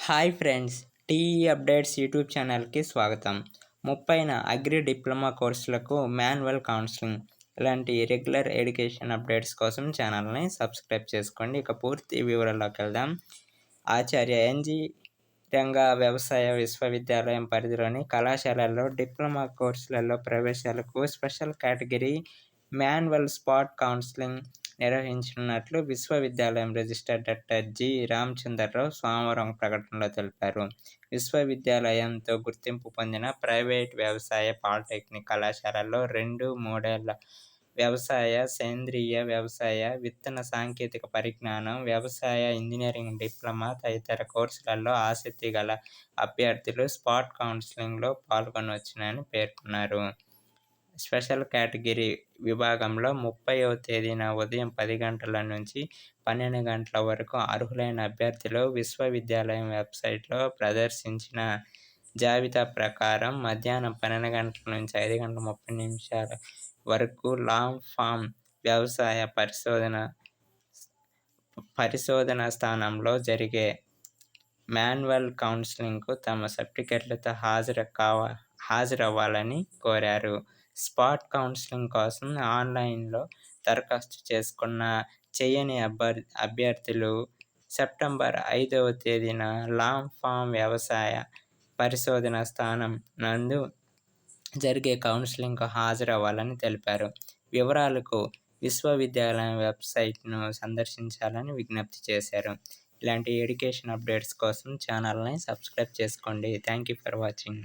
Hi friends TE updates YouTube ఛానల్కి స్వాగతం. ముప్పైన అగ్రి డిప్లొమా కోర్సులకు మాన్యువల్ కౌన్సిలింగ్ ఇలాంటి రెగ్యులర్ ఎడ్యుకేషన్ అప్డేట్స్ కోసం ఛానల్ని సబ్స్క్రైబ్ చేసుకోండి. ఇక పూర్తి వివరాల్లోకి వెళ్దాం. ఆచార్య ఎన్జి రంగ వ్యవసాయ విశ్వవిద్యాలయం పరిధిలోని కళాశాలల్లో డిప్లొమా కోర్సులలో ప్రవేశాలకు special category manual spot counselling నిర్వహించనున్నట్లు విశ్వవిద్యాలయం రిజిస్టర్ డాక్టర్ జి. రామచంద్రరావు సోమవారం ప్రకటనలో తెలిపారు. విశ్వవిద్యాలయంతో గుర్తింపు పొందిన ప్రైవేట్ వ్యవసాయ పాలిటెక్నిక్ కళాశాలల్లో రెండు మూడేళ్ళ వ్యవసాయ సేంద్రియ వ్యవసాయ విత్తన సాంకేతిక పరిజ్ఞానం వ్యవసాయ ఇంజనీరింగ్ డిప్లొమా తదితర కోర్సులలో ఆసక్తి గల అభ్యర్థులు స్పాట్ కౌన్సిలింగ్లో పాల్గొనవచ్చునని పేర్కొన్నారు. స్పెషల్ కేటగిరీ విభాగంలో ముప్పైవ తేదీన ఉదయం పది గంటల నుంచి పన్నెండు గంటల వరకు అర్హులైన అభ్యర్థులు విశ్వవిద్యాలయం వెబ్సైట్లో ప్రదర్శించిన జాబితా ప్రకారం మధ్యాహ్నం పన్నెండు గంటల నుంచి ఐదు గంటల ముప్పై నిమిషాల వరకు లాంగ్ ఫామ్ వ్యవసాయ పరిశోధన పరిశోధన స్థానంలో జరిగే మాన్యువల్ కౌన్సిలింగ్కు తమ సర్టిఫికెట్లతో హాజరు కావ హాజరవ్వాలని కోరారు. స్పాట్ కౌన్సిలింగ్ కోసం ఆన్లైన్లో దరఖాస్తు చేసుకున్న చేయని అభ్యర్ అభ్యర్థులు సెప్టెంబర్ ఐదవ తేదీన లాంగ్ ఫామ్ వ్యవసాయ పరిశోధన స్థానం నందు జరిగే కౌన్సిలింగ్కు హాజరవ్వాలని తెలిపారు. వివరాలకు విశ్వవిద్యాలయం వెబ్సైట్ను సందర్శించాలని విజ్ఞప్తి చేశారు. ఇలాంటి ఎడ్యుకేషన్ అప్డేట్స్ కోసం ఛానల్ని సబ్స్క్రైబ్ చేసుకోండి. Thank you for watching.